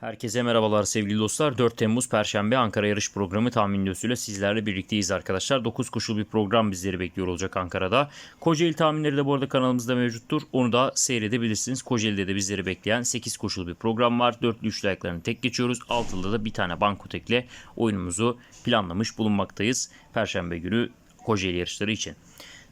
Herkese merhabalar sevgili dostlar. 4 Temmuz Perşembe Ankara yarış programı tahmin videosuyla sizlerle birlikteyiz arkadaşlar. 9 koşul bir program bizleri bekliyor olacak Ankara'da. Kocaeli tahminleri de bu arada kanalımızda mevcuttur. Onu da seyredebilirsiniz. Kocaeli'de de bizleri bekleyen 8 koşul bir program var. 4'lü 3'lü ayaklarını tek geçiyoruz. Altılıda da bir tane banko tekle oyunumuzu planlamış bulunmaktayız. Perşembe günü Kocaeli yarışları için.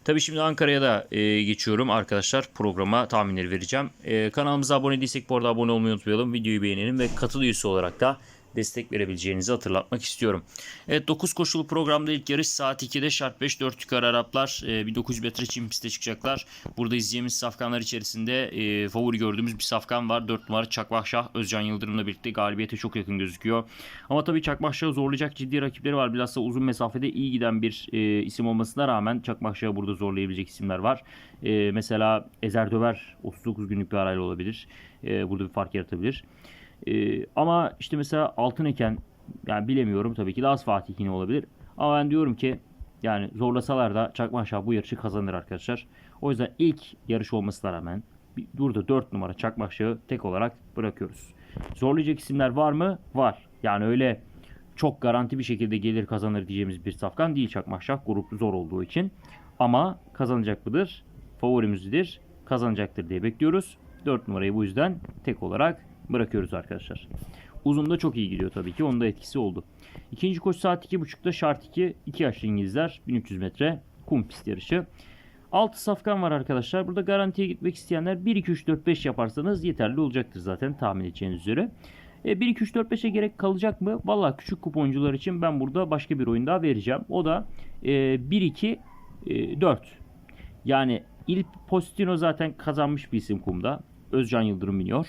Tabii şimdi Ankara'ya da e, geçiyorum arkadaşlar. Programa tahminleri vereceğim. E, kanalımıza abone değilsek bu arada abone olmayı unutmayalım. Videoyu beğenelim ve katıl üyesi olarak da destek verebileceğinizi hatırlatmak istiyorum. Evet 9 koşulu programda ilk yarış saat 2'de şart 5 4 yukarı Araplar e, 1900 metre çim piste çıkacaklar. Burada izleyeceğimiz safkanlar içerisinde e, favori gördüğümüz bir safkan var. 4 numara Çakmakşah Özcan Yıldırım'la birlikte galibiyete çok yakın gözüküyor. Ama tabii Çakmakşah'ı zorlayacak ciddi rakipleri var. Bilhassa uzun mesafede iyi giden bir e, isim olmasına rağmen Çakmakşah'ı burada zorlayabilecek isimler var. E, mesela Ezer Döver 39 günlük bir arayla olabilir. E, burada bir fark yaratabilir. Ee, ama işte mesela altın eken yani bilemiyorum tabii ki Laz Fatih yine olabilir. Ama ben diyorum ki yani zorlasalar da Çakmaşah bu yarışı kazanır arkadaşlar. O yüzden ilk yarış olmasına rağmen burada 4 numara Çakmaşah'ı tek olarak bırakıyoruz. Zorlayacak isimler var mı? Var. Yani öyle çok garanti bir şekilde gelir kazanır diyeceğimiz bir safkan değil Çakmaşah. Grup zor olduğu için. Ama kazanacak mıdır? Favorimizdir. Kazanacaktır diye bekliyoruz. 4 numarayı bu yüzden tek olarak bırakıyoruz arkadaşlar. Uzun da çok iyi gidiyor tabii ki. Onun da etkisi oldu. İkinci koşu saat 2.30'da şart 2. 2 yaşlı İngilizler 1300 metre kum pist yarışı. 6 safkan var arkadaşlar. Burada garantiye gitmek isteyenler 1 2 3 4 5 yaparsanız yeterli olacaktır zaten tahmin edeceğiniz üzere. E, 1 2 3 4 5'e gerek kalacak mı? Valla küçük kuponcular için ben burada başka bir oyun daha vereceğim. O da e, 1 2 e, 4. Yani Il Postino zaten kazanmış bir isim kumda. Özcan Yıldırım biniyor.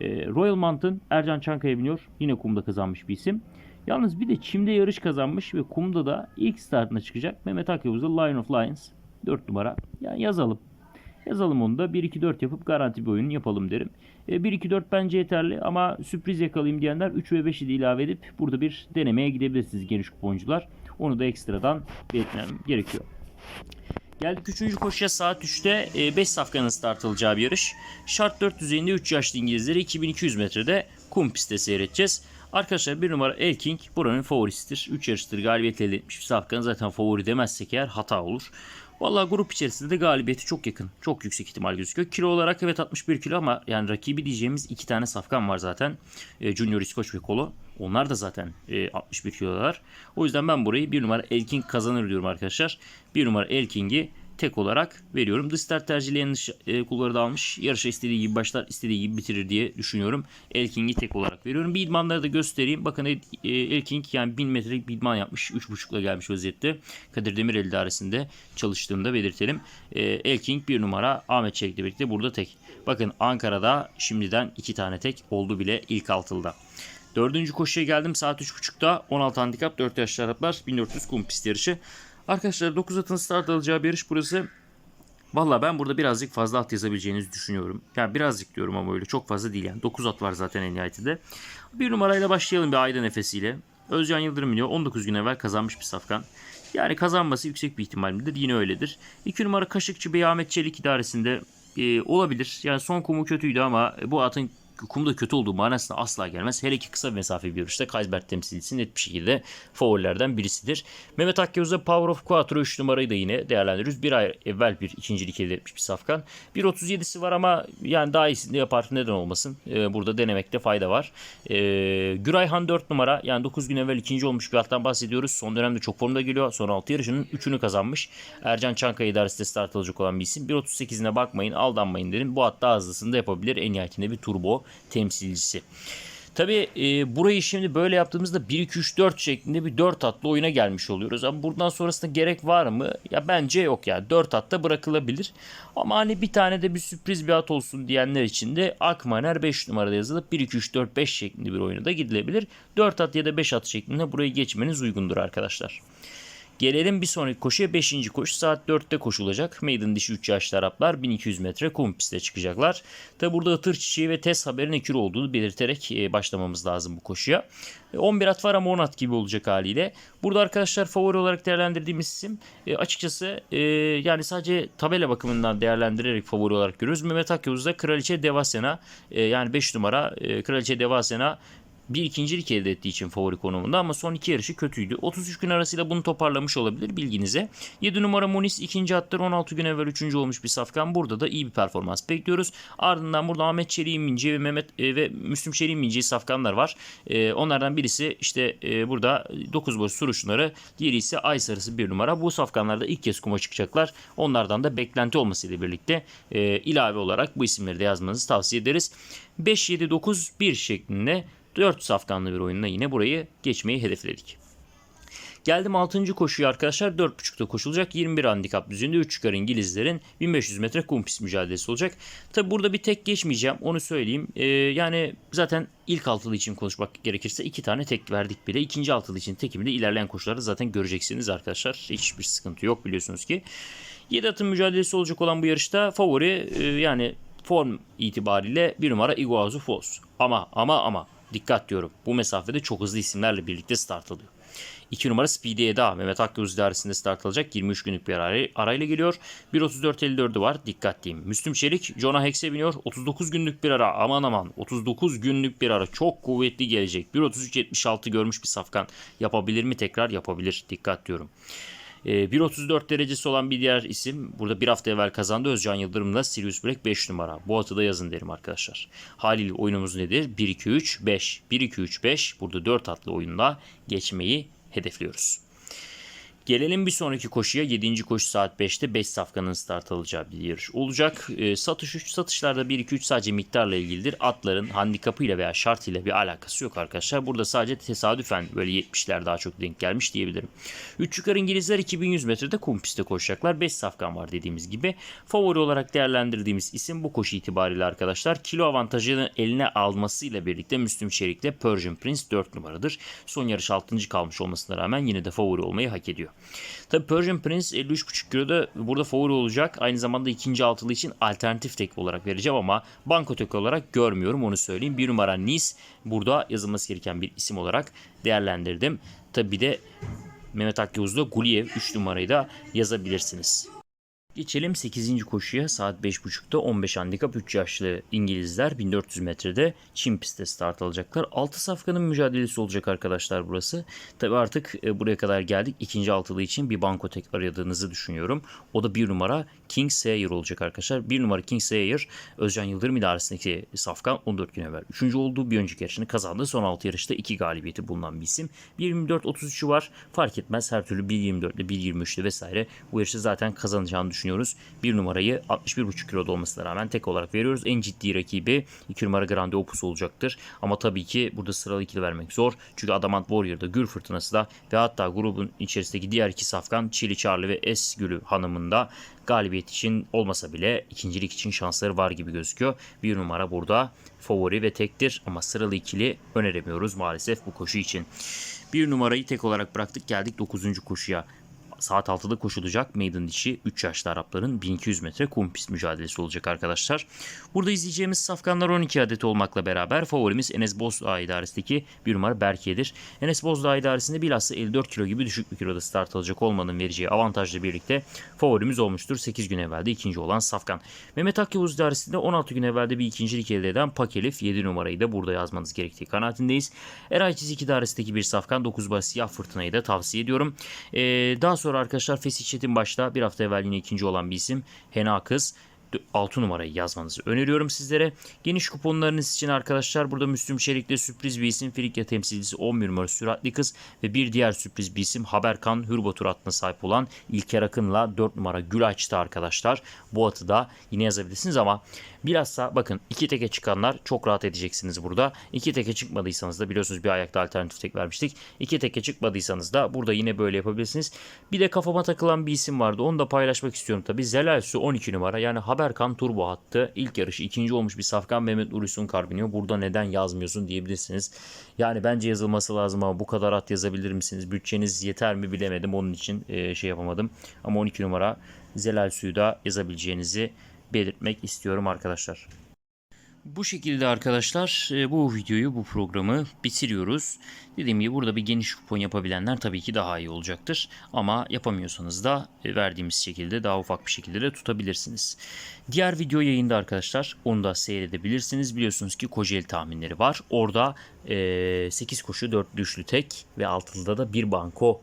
E, Royal Mountain Ercan Çankaya biniyor. Yine kumda kazanmış bir isim. Yalnız bir de çimde yarış kazanmış ve kumda da ilk startına çıkacak. Mehmet Akyavuz'da Lion of Lions 4 numara. Yani yazalım. Yazalım onu da 1-2-4 yapıp garanti bir oyun yapalım derim. E, 1-2-4 bence yeterli ama sürpriz yakalayayım diyenler 3 ve 5'i de ilave edip burada bir denemeye gidebilirsiniz geniş kuponcular. Onu da ekstradan belirtmem gerekiyor. Geldik 3. koşuya saat 3'te 5 safkanın start alacağı bir yarış. Şart 4 düzeyinde 3 yaşlı İngilizleri 2200 metrede kum pistte seyredeceğiz. Arkadaşlar bir numara Elking buranın favorisidir. 3 yarıştır galibiyet elde etmiş bir safkanın zaten favori demezsek eğer hata olur. Vallahi grup içerisinde de galibiyeti çok yakın. Çok yüksek ihtimal gözüküyor. Kilo olarak evet 61 kilo ama yani rakibi diyeceğimiz iki tane safkan var zaten. E, Junior İskoç ve Kolo. Onlar da zaten e, 61 kilolar. O yüzden ben burayı bir numara Elking kazanır diyorum arkadaşlar. Bir numara Elking'i tek olarak veriyorum. Dış start tercihli yanlış e, kulları da almış. Yarışa istediği gibi başlar, istediği gibi bitirir diye düşünüyorum. Elking'i tek olarak veriyorum. Bir idmanları da göstereyim. Bakın e, Elking yani 1000 metrelik bir idman yapmış. 3.5'la gelmiş vaziyette. Kadir Demirel idaresinde çalıştığında belirtelim. E, Elking bir numara Ahmet Çelik'le birlikte burada tek. Bakın Ankara'da şimdiden iki tane tek oldu bile ilk altılda. Dördüncü koşuya geldim saat 3.30'da 16 handikap 4 yaşlı Araplar 1400 kum pist yarışı. Arkadaşlar 9 atın start alacağı bir yarış burası. Valla ben burada birazcık fazla at yazabileceğinizi düşünüyorum. Yani birazcık diyorum ama öyle çok fazla değil yani. 9 at var zaten en nihayetinde. Bir numarayla başlayalım bir ayda nefesiyle. Özcan Yıldırım biliyor 19 gün evvel kazanmış bir safkan. Yani kazanması yüksek bir ihtimal midir? Yine öyledir. 2 numara Kaşıkçı Bey Ahmet Çelik idaresinde e, olabilir. Yani son kumu kötüydü ama bu atın kumda kötü olduğu manasına asla gelmez. Hele ki kısa mesafe bir yarışta Kaysberg temsilcisi net bir şekilde favorilerden birisidir. Mehmet Akyavuz'da Power of Quattro 3 numarayı da yine değerlendiriyoruz. Bir ay evvel bir ikincilik elde etmiş bir safkan. 1.37'si var ama yani daha iyisini yapar neden olmasın. Ee, burada denemekte fayda var. Ee, Gürayhan 4 numara yani 9 gün evvel ikinci olmuş bir attan bahsediyoruz. Son dönemde çok formda geliyor. Son 6 yarışının 3'ünü kazanmış. Ercan Çankaya idaresinde start alacak olan bir isim. 1.38'ine bakmayın aldanmayın derim. Bu at daha hızlısını da yapabilir. En nihayetinde bir turbo temsilcisi. Tabi e, burayı şimdi böyle yaptığımızda 1-2-3-4 şeklinde bir 4 atlı oyuna gelmiş oluyoruz. Ama buradan sonrasında gerek var mı? Ya bence yok ya. 4 atta bırakılabilir. Ama hani bir tane de bir sürpriz bir at olsun diyenler için de Akmaner 5 numarada yazılıp 1-2-3-4-5 şeklinde bir oyuna da gidilebilir. 4 at ya da 5 at şeklinde burayı geçmeniz uygundur arkadaşlar. Gelelim bir sonraki koşuya 5. koşu saat 4'te koşulacak. Maiden dişi 3 yaşlı Araplar 1200 metre kum piste çıkacaklar. Tabi burada ıtır çiçeği ve test haberin ekür olduğunu belirterek e, başlamamız lazım bu koşuya. E, 11 at var ama 10 at gibi olacak haliyle. Burada arkadaşlar favori olarak değerlendirdiğimiz isim e, açıkçası e, yani sadece tabela bakımından değerlendirerek favori olarak görüyoruz. Mehmet Akyavuz'da Kraliçe Devasena e, yani 5 numara e, Kraliçe Devasena bir ikincilik elde ettiği için favori konumunda ama son iki yarışı kötüydü. 33 gün arasıyla bunu toparlamış olabilir bilginize. 7 numara Munis ikinci attır 16 gün evvel üçüncü olmuş bir safkan. Burada da iyi bir performans bekliyoruz. Ardından burada Ahmet Çelik'in Minci ve Mehmet e, ve Müslüm Çelik'in Minci safkanlar var. E, onlardan birisi işte e, burada 9 boş suruşları diğeri ise Ay Sarısı bir numara. Bu safkanlarda ilk kez kuma çıkacaklar. Onlardan da beklenti olmasıyla birlikte e, ilave olarak bu isimleri de yazmanızı tavsiye ederiz. 5-7-9-1 şeklinde 4 safkanlı bir oyunla yine burayı geçmeyi hedefledik. Geldim 6. koşuya arkadaşlar 4.5'da koşulacak 21 handikap düzeyinde 3 çıkar İngilizlerin 1500 metre kum pist mücadelesi olacak. Tabi burada bir tek geçmeyeceğim onu söyleyeyim. Ee, yani zaten ilk altılı için konuşmak gerekirse iki tane tek verdik bile. İkinci altılı için tekimi de ilerleyen koşularda zaten göreceksiniz arkadaşlar. Hiçbir sıkıntı yok biliyorsunuz ki. 7 atın mücadelesi olacak olan bu yarışta favori e, yani form itibariyle bir numara Iguazu Foz. Ama ama ama dikkat diyorum bu mesafede çok hızlı isimlerle birlikte start alıyor. 2 numara Speedy Eda Mehmet Akgöz idaresinde start alacak. 23 günlük bir aray- arayla geliyor. 1.34.54'ü var. Dikkat diyeyim. Müslüm Çelik Jonah Hex'e biniyor. 39 günlük bir ara. Aman aman. 39 günlük bir ara. Çok kuvvetli gelecek. 1.33.76 görmüş bir safkan. Yapabilir mi tekrar? Yapabilir. Dikkat diyorum. Ee, 1.34 derecesi olan bir diğer isim burada bir hafta evvel kazandı Özcan Yıldırım'la Sirius Black 5 numara. Bu atı da yazın derim arkadaşlar. Haliyle oyunumuz nedir? 1-2-3-5. 1-2-3-5 burada 4 atlı oyunda geçmeyi hedefliyoruz. Gelelim bir sonraki koşuya. 7. koşu saat 5'te 5 safkanın start alacağı bir yarış olacak. Ee, satış 3 satışlarda 1-2-3 sadece miktarla ilgilidir. Atların handikapıyla veya şartıyla bir alakası yok arkadaşlar. Burada sadece tesadüfen böyle 70'ler daha çok denk gelmiş diyebilirim. 3 yukarı İngilizler 2100 metrede kum pistte koşacaklar. 5 safkan var dediğimiz gibi. Favori olarak değerlendirdiğimiz isim bu koşu itibariyle arkadaşlar. Kilo avantajını eline almasıyla birlikte Müslüm Çelik'le Persian Prince 4 numaradır. Son yarış 6. kalmış olmasına rağmen yine de favori olmayı hak ediyor. Tabii Persian Prince 53,5 kiloda burada favori olacak. Aynı zamanda ikinci altılı için alternatif tek olarak vereceğim ama banko tek olarak görmüyorum onu söyleyeyim. Bir numara Nice burada yazılması gereken bir isim olarak değerlendirdim. Tabii bir de Mehmet Akyavuz'da Guliev 3 numarayı da yazabilirsiniz. Geçelim 8. koşuya saat 5.30'da 15 handikap 3 yaşlı İngilizler 1400 metrede Çin pistte start alacaklar. 6 safkanın mücadelesi olacak arkadaşlar burası. Tabi artık e, buraya kadar geldik. İkinci altılı için bir banko tek aradığınızı düşünüyorum. O da bir numara King Sayer olacak arkadaşlar. Bir numara King Sayer Özcan Yıldırım idaresindeki safkan 14 gün evvel. Üçüncü olduğu bir önceki yarışını kazandı. Son 6 yarışta 2 galibiyeti bulunan bir isim. 1.24-33'ü var. Fark etmez her türlü 1.24'le 1.23'le vesaire bu yarışı zaten kazanacağını düşünüyorum düşünüyoruz. Bir numarayı 61,5 kiloda olmasına rağmen tek olarak veriyoruz. En ciddi rakibi 2 numara Grande Opus olacaktır. Ama tabii ki burada sıralı ikili vermek zor. Çünkü Adamant Warrior'da Gür Fırtınası da ve hatta grubun içerisindeki diğer iki safkan Chili Charlie ve S Gülü Hanım'ın da galibiyet için olmasa bile ikincilik için şansları var gibi gözüküyor. Bir numara burada favori ve tektir ama sıralı ikili öneremiyoruz maalesef bu koşu için. Bir numarayı tek olarak bıraktık geldik 9. koşuya saat 6'da koşulacak maiden dişi 3 yaşlı Arapların 1200 metre kum pist mücadelesi olacak arkadaşlar. Burada izleyeceğimiz safkanlar 12 adet olmakla beraber favorimiz Enes Bozdağ idaresindeki bir numara Berke'dir. Enes Bozdağ idaresinde bilhassa 54 kilo gibi düşük bir kiloda start alacak olmanın vereceği avantajla birlikte favorimiz olmuştur. 8 gün evvelde ikinci olan safkan. Mehmet Akyavuz idaresinde 16 gün evvelde bir ikincilik elde eden Pakelif 7 numarayı da burada yazmanız gerektiği kanaatindeyiz. Eray Çizik idaresindeki bir safkan 9 baş siyah fırtınayı da tavsiye ediyorum. Ee, daha sonra arkadaşlar Fesih Çetin başta bir hafta evvel yine ikinci olan bir isim. Hena Kız 6 numarayı yazmanızı öneriyorum sizlere. Geniş kuponlarınız için arkadaşlar burada Müslüm Çelik'te sürpriz bir isim Frikya temsilcisi 11 numara Süratli Kız ve bir diğer sürpriz bir isim Haberkan Hürbatur adına sahip olan İlker Akın'la 4 numara Gül Aç'ta arkadaşlar. Bu atı da yine yazabilirsiniz ama bilhassa bakın iki teke çıkanlar çok rahat edeceksiniz burada. İki teke çıkmadıysanız da biliyorsunuz bir ayakta alternatif tek vermiştik. İki teke çıkmadıysanız da burada yine böyle yapabilirsiniz. Bir de kafama takılan bir isim vardı. Onu da paylaşmak istiyorum tabii. Zelalsu 12 numara yani haber Süperkan Turbo hattı. İlk yarışı ikinci olmuş bir Safkan Mehmet Urisun Karbiniyo. Burada neden yazmıyorsun diyebilirsiniz. Yani bence yazılması lazım ama bu kadar at yazabilir misiniz? Bütçeniz yeter mi bilemedim. Onun için e, şey yapamadım. Ama 12 numara Zelal Suyu da yazabileceğinizi belirtmek istiyorum arkadaşlar. Bu şekilde arkadaşlar e, bu videoyu bu programı bitiriyoruz. Dediğim gibi burada bir geniş kupon yapabilenler tabii ki daha iyi olacaktır. Ama yapamıyorsanız da e, verdiğimiz şekilde daha ufak bir şekilde de tutabilirsiniz. Diğer video yayında arkadaşlar onu da seyredebilirsiniz. Biliyorsunuz ki Kocaeli tahminleri var. Orada e, 8 koşu 4 düşlü tek ve altılıda da bir banko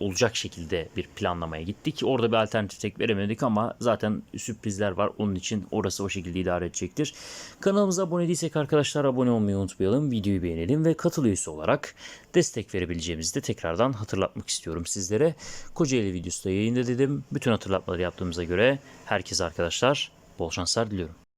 olacak şekilde bir planlamaya gittik. Orada bir alternatif tek veremedik ama zaten sürprizler var. Onun için orası o şekilde idare edecektir. Kanalımıza abone değilsek arkadaşlar abone olmayı unutmayalım. Videoyu beğenelim ve katıl üyesi olarak destek verebileceğimizi de tekrardan hatırlatmak istiyorum sizlere. Kocaeli videosu da yayında dedim. Bütün hatırlatmaları yaptığımıza göre herkese arkadaşlar bol şanslar diliyorum.